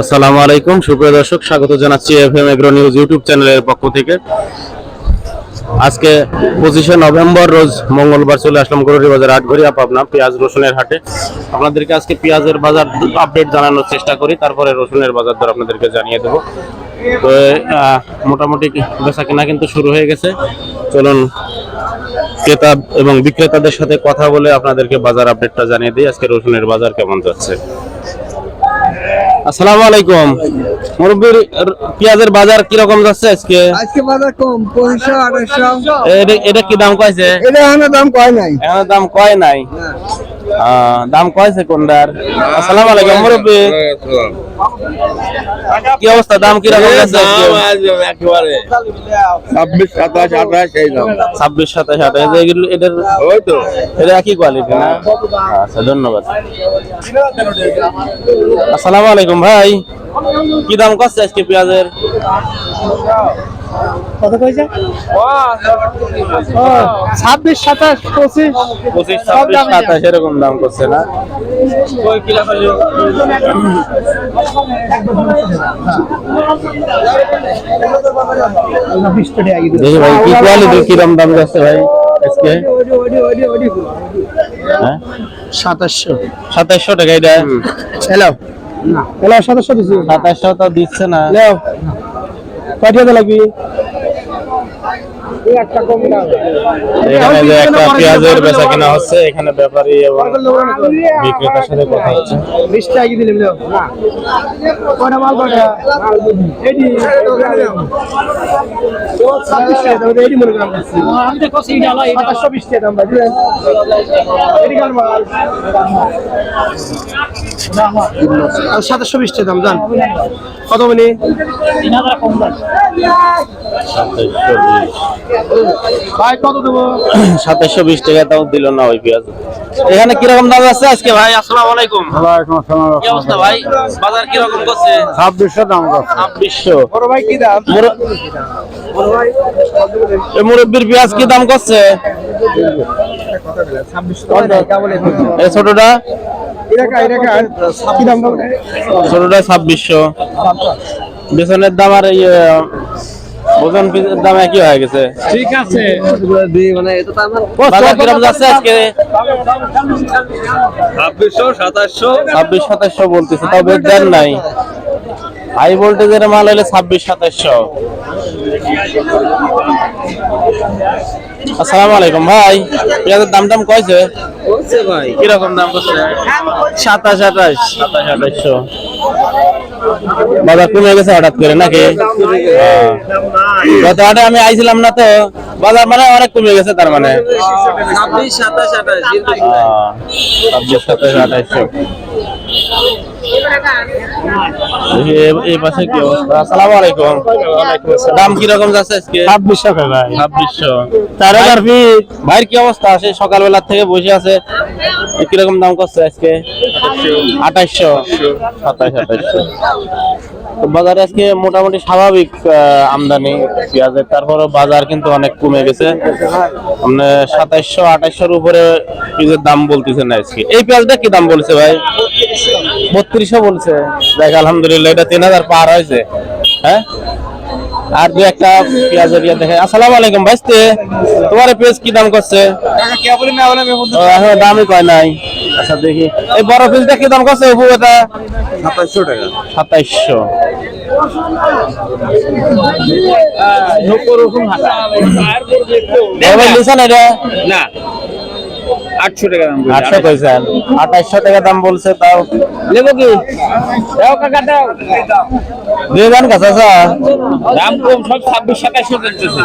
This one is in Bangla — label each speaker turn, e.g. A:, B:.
A: আসসালামু আলাইকুম। সুপ্রিয় দর্শক, স্বাগত জানাচ্ছি এফএম এগ্রো নিউজ ইউটিউব চ্যানেলের পক্ষ থেকে। আজকে পঁচিশে নভেম্বর, রোজ মঙ্গলবার চলে আসলাম গরুরি বাজার আটঘরিয়া পাবনা পেঁয়াজ রসুনের হাটে। আপনাদেরকে আজকে পেঁয়াজের বাজার আপডেট জানানোর চেষ্টা করি, তারপরে রসুনের বাজার দর আপনাদেরকে জানিয়ে দেবো। তো মোটামুটি বেচা কেনা কিন্তু শুরু হয়ে গেছে। চলুন ক্রেতা এবং বিক্রেতাদের সাথে কথা বলে আপনাদেরকে বাজার আপডেটটা জানিয়ে দিই। আজকে রসুনের বাজার কেমন যাচ্ছে? আসসালামু আলাইকুম। মুরব্বীর পেঁয়াজের বাজার কি রকম যাচ্ছে আজকে?
B: আজকে বাজার কম পঁচিশশো আঠাশশো।
A: এটা এটা কি দাম কইছে?
B: এটা এখনও দাম কয় নাই।
A: এখন দাম কয় নাই? আহ, দাম কইছে কোনটার? আসসালামু আলাইকুম মুরব্বি। কি অবস্থা? দাম কি রকম যাচ্ছে
C: একেবারে। ছাব্বিশ সাতাশ আঠাশ এই দাম।
A: ছাব্বিশ সাতাশ আঠাশ এগুলো এটার
C: ওই তো।
A: এটা একই কোয়ালিটি না? আচ্ছা ধন্যবাদ। আসসালামু আলাইকুম ভাই। কি দাম কষ্ট আজকে পেঁয়াজের?
B: কত কইছে? ছাব্বিশ সাতাশ পঁচিশ।
A: পঁচিশ ছাব্বিশ সাতাশ এরকম দাম করছে না। দেখি ভাই কি কোয়ালিটির কিরম দাম যাচ্ছে ভাই আজকে? হ্যাঁ?
B: সাতাশশো।
A: সাতাশশো টাকা এটা?
B: হ্যালো হ্যালো সাতাশশো
A: সাতাশশো তো দিচ্ছে না।
B: লেও কয়টা লাগবি?
A: এখানে যে একটা পেঁয়াজের বেচা হচ্ছে, এখানে ব্যাপারী এবং বিক্রেতার সাথে কথা হচ্ছে।
B: সাতাশশো বিশ টাকা দাম জান কত মানে ভাই কত দেবো?
A: সাতাশশো বিশ টাকা তাও দিল না ওই পেঁয়াজ। এখানে কীরকম দাম আছে আজকে ভাই? আসসালামু আলাইকুম। কি অবস্থা ভাই? বাজার কীরকম করছে?
C: ছাব্বিশশো দাম
A: ছাব্বিশশো।
B: বড় ভাই কি দাম? বড় ভাই
A: এই মুরব্বির পেঁয়াজ কি দাম করছে? এই ছোটটা? ছাব্বিশশো। বেসনের দাম আর এই আহ, ওজন পিসের দাম একই হয়ে গেছে?
B: ঠিক আছে। মানে এটা তো আমার
A: বাজার কীরকম যাচ্ছে আজকে?
C: ছাব্বিশশো সাতাশশো।
A: ছাব্বিশ সাতাশশো বলতেছে তাও বেশ দেন নাই। হাই ভোল্টেজের মাল হলে ছাব্বিশ সাতাশশো। আসসালামু আলাইকুম ভাই পেঁয়াজের দাম টাম কয়েছে
C: ভাই।
A: কীরকম দাম করছে সাতাশ আঠাশ। সাতাশ আঠাশশো। বাজার কমে গেছে হঠাৎ করে নাকি? হ্যাঁ। গত হাটে আমি আইছিলাম না তো বাজার মানে অনেক কমে গেছে তার মানে।
C: ছাব্বিশ সাতাশ আঠাশ।
A: এই পাশে কি অবস্থা? আসসালামু আলাইকুম। দাম কীরকম যাচ্ছে আজকে?
B: ভাই।
A: হাজার ফিট ভাইয়ের কি অবস্থা? আছে সকালবেলা থেকে বসে আছে। কীরকম দাম করছে আজকে? আঠাইশশো সাতাশ আঠাইশশো তো বাজারে আজকে মোটামুটি স্বাভাবিক আমদানি পেঁয়াজের। তারপরে বাজার কিন্তু অনেক কমে গেছে। আপনি সাতাইশশো আঠাইশশোর উপরে পেঁয়াজের দাম বলতেছে না আজকে। এই পেঁয়াজটা কি দাম বলছে ভাই? বত্রিশশো বলছে। দেখ আলহামদুলিল্লাহ এটা তিন হাজার পার হয়েছে। হ্যাঁ? আর দু একটা পেঁয়াজের ইয়ে দেখে। আসসালামু আলাইকুম ভাইস্তে তোমার এই পেঁয়াজ কি দাম করছে? এখনও দামই কয় নাই। আচ্ছা দেখি। এই বড় পিসটা কি দাম করছে উপু এটা
C: সাতাশশো টাকা।
A: সাতাইশশো। লিসান
C: না। আটশো টাকা দাম
A: আটশো কইছেন আঠাইশশো টাকা দাম বলছে তাও নেব কি? কাছে
C: দাম কম সব ছাব্বিশ সাতাশশো চলতেছে